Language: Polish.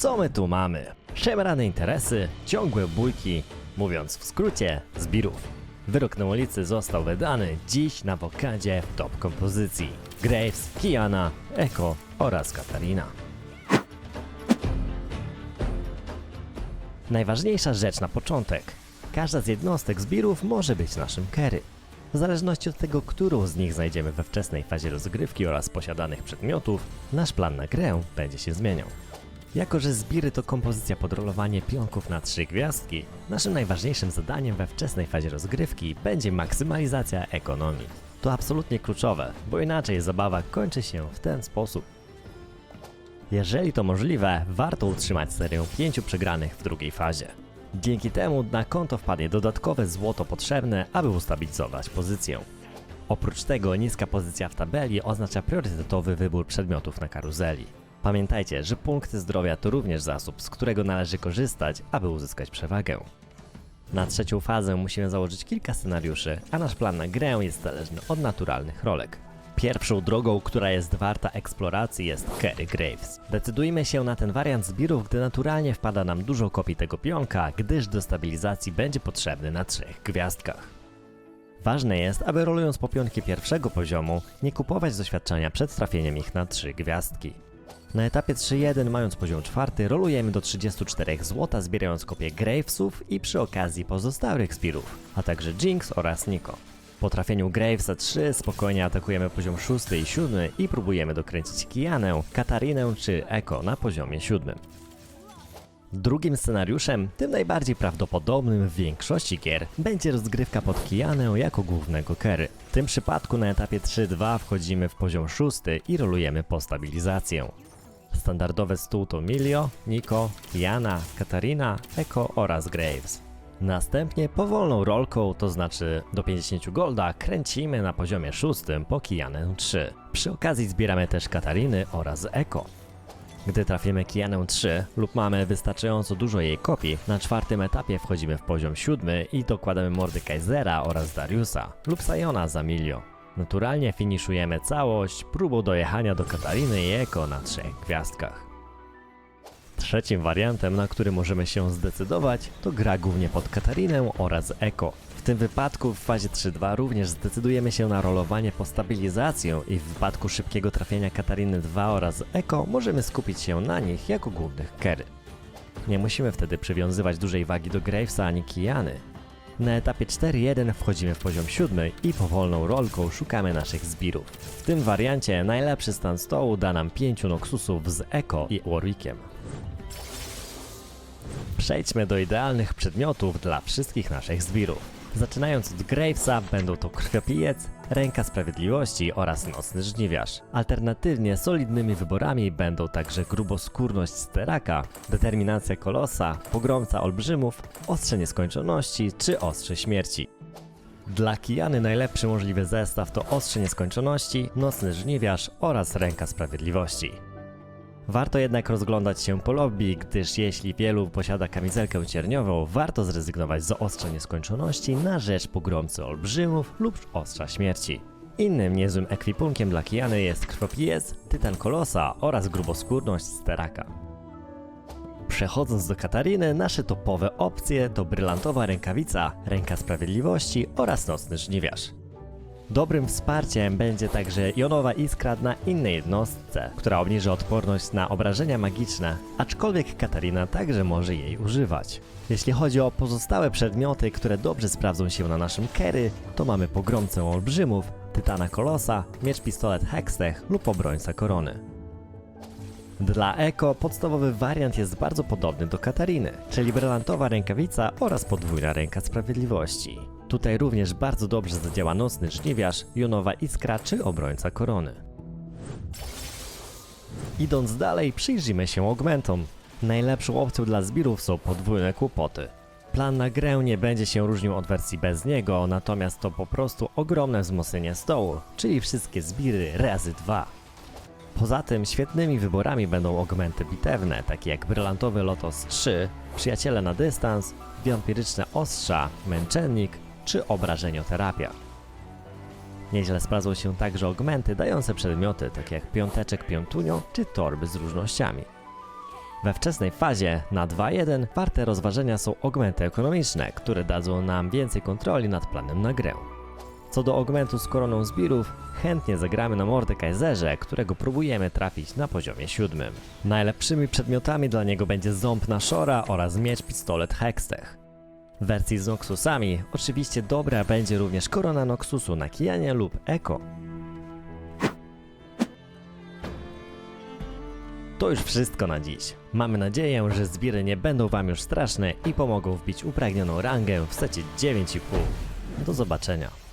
Co my tu mamy? Szemrane interesy, ciągłe bójki, mówiąc w skrócie, zbirów. Wyrok na ulicy został wydany dziś na wokadzie w top kompozycji. Graves, Kiana, Eko oraz Katarina. Najważniejsza rzecz na początek. Każda z jednostek zbirów może być naszym carry. W zależności od tego, którą z nich znajdziemy we wczesnej fazie rozgrywki oraz posiadanych przedmiotów, nasz plan na grę będzie się zmieniał. Jako, że zbiry to kompozycja pod rolowanie pionków na trzy gwiazdki, naszym najważniejszym zadaniem we wczesnej fazie rozgrywki będzie maksymalizacja ekonomii. To absolutnie kluczowe, bo inaczej zabawa kończy się w ten sposób. Jeżeli to możliwe, warto utrzymać serię pięciu przegranych w drugiej fazie. Dzięki temu na konto wpadnie dodatkowe złoto potrzebne, aby ustabilizować pozycję. Oprócz tego niska pozycja w tabeli oznacza priorytetowy wybór przedmiotów na karuzeli. Pamiętajcie, że punkty zdrowia to również zasób, z którego należy korzystać, aby uzyskać przewagę. Na trzecią fazę musimy założyć kilka scenariuszy, a nasz plan na grę jest zależny od naturalnych rolek. Pierwszą drogą, która jest warta eksploracji jest Kerry Graves. Decydujmy się na ten wariant zbirów, gdy naturalnie wpada nam dużo kopii tego pionka, gdyż do stabilizacji będzie potrzebny na trzech gwiazdkach. Ważne jest, aby rolując po pionki pierwszego poziomu, nie kupować doświadczenia przed trafieniem ich na trzy gwiazdki. Na etapie 3.1, mając poziom czwarty, rolujemy do 34 zł, zbierając kopie Gravesów i przy okazji pozostałych zbirów, a także Jinx oraz Nico. Po trafieniu Gravesa 3 spokojnie atakujemy poziom 6 i 7 i próbujemy dokręcić Kianę, Katarinę czy Eko na poziomie 7. Drugim scenariuszem, tym najbardziej prawdopodobnym w większości gier, będzie rozgrywka pod Kianę jako głównego carry. W tym przypadku na etapie 3-2 wchodzimy w poziom 6 i rolujemy po stabilizację. Standardowe stół to Milio, Nico, Kiana, Katarina, Eko oraz Graves. Następnie powolną rolką, to znaczy do 50 golda, kręcimy na poziomie 6 po Kianę 3. Przy okazji zbieramy też Katariny oraz Eko. Gdy trafimy Kianę 3 lub mamy wystarczająco dużo jej kopii, na czwartym etapie wchodzimy w poziom 7 i dokładamy mordy Kaisera oraz Dariusa lub Sayona za Milio. Naturalnie finiszujemy całość próbą dojechania do Katariny i Eko na trzech gwiazdkach. Trzecim wariantem, na który możemy się zdecydować, to gra głównie pod Katarinę oraz Eko. W tym wypadku w fazie 3-2 również zdecydujemy się na rolowanie po stabilizację i w wypadku szybkiego trafienia Katariny 2 oraz Eko możemy skupić się na nich jako głównych carry. Nie musimy wtedy przywiązywać dużej wagi do Gravesa ani Kiany. Na etapie 4.1 wchodzimy w poziom 7 i powolną rolką szukamy naszych zbirów. W tym wariancie najlepszy stan stołu da nam 5 Noxusów z Eko i Warwickiem. Przejdźmy do idealnych przedmiotów dla wszystkich naszych zbirów. Zaczynając od Gravesa będą to Krwiopijec, Ręka Sprawiedliwości oraz Nocny Żniwiarz. Alternatywnie solidnymi wyborami będą także Gruboskórność Steraka, Determinacja Kolosa, Pogromca Olbrzymów, Ostrze Nieskończoności czy Ostrze Śmierci. Dla Kijany najlepszy możliwy zestaw to Ostrze Nieskończoności, Nocny Żniwiarz oraz Ręka Sprawiedliwości. Warto jednak rozglądać się po lobby, gdyż jeśli wielu posiada kamizelkę cierniową, warto zrezygnować z ostrza nieskończoności na rzecz pogromcy olbrzymów lub ostrza śmierci. Innym niezłym ekwipunkiem dla Kijany jest krwopijec, tytan kolosa oraz gruboskórność steraka. Przechodząc do Katariny, nasze topowe opcje to brylantowa rękawica, ręka sprawiedliwości oraz nocny żniwiarz. Dobrym wsparciem będzie także jonowa iskra na innej jednostce, która obniży odporność na obrażenia magiczne, aczkolwiek Katarina także może jej używać. Jeśli chodzi o pozostałe przedmioty, które dobrze sprawdzą się na naszym carry, to mamy pogromcę olbrzymów, tytana kolosa, miecz pistolet hextech lub obrońca korony. Dla Eko podstawowy wariant jest bardzo podobny do Katariny, czyli brylantowa rękawica oraz podwójna ręka sprawiedliwości. Tutaj również bardzo dobrze zadziała nocny żniwiarz, jonowa iskra czy obrońca korony. Idąc dalej, przyjrzyjmy się augmentom. Najlepszą opcją dla zbirów są podwójne kłopoty. Plan na grę nie będzie się różnił od wersji bez niego, natomiast to po prostu ogromne wzmocnienie stołu, czyli wszystkie zbiry razy dwa. Poza tym świetnymi wyborami będą augmenty bitewne, takie jak brylantowy Lotos 3, przyjaciele na dystans, wampiryczne ostrza, męczennik czy obrażenioterapia. Nieźle sprawdzą się także augmenty dające przedmioty, takie jak piąteczek piątunio czy torby z różnościami. We wczesnej fazie na 2.1 warte rozważenia są augmenty ekonomiczne, które dadzą nam więcej kontroli nad planem na grę. Co do augmentu z koroną zbirów, chętnie zagramy na Mordekaiserze, którego próbujemy trafić na poziomie siódmym. Najlepszymi przedmiotami dla niego będzie ząb na Shora oraz miecz pistolet Hextech. W wersji z Noxusami oczywiście dobra będzie również korona Noxusu na Kijanie lub Eko. To już wszystko na dziś. Mamy nadzieję, że zbiry nie będą Wam już straszne i pomogą wbić upragnioną rangę w secie 9,5. Do zobaczenia.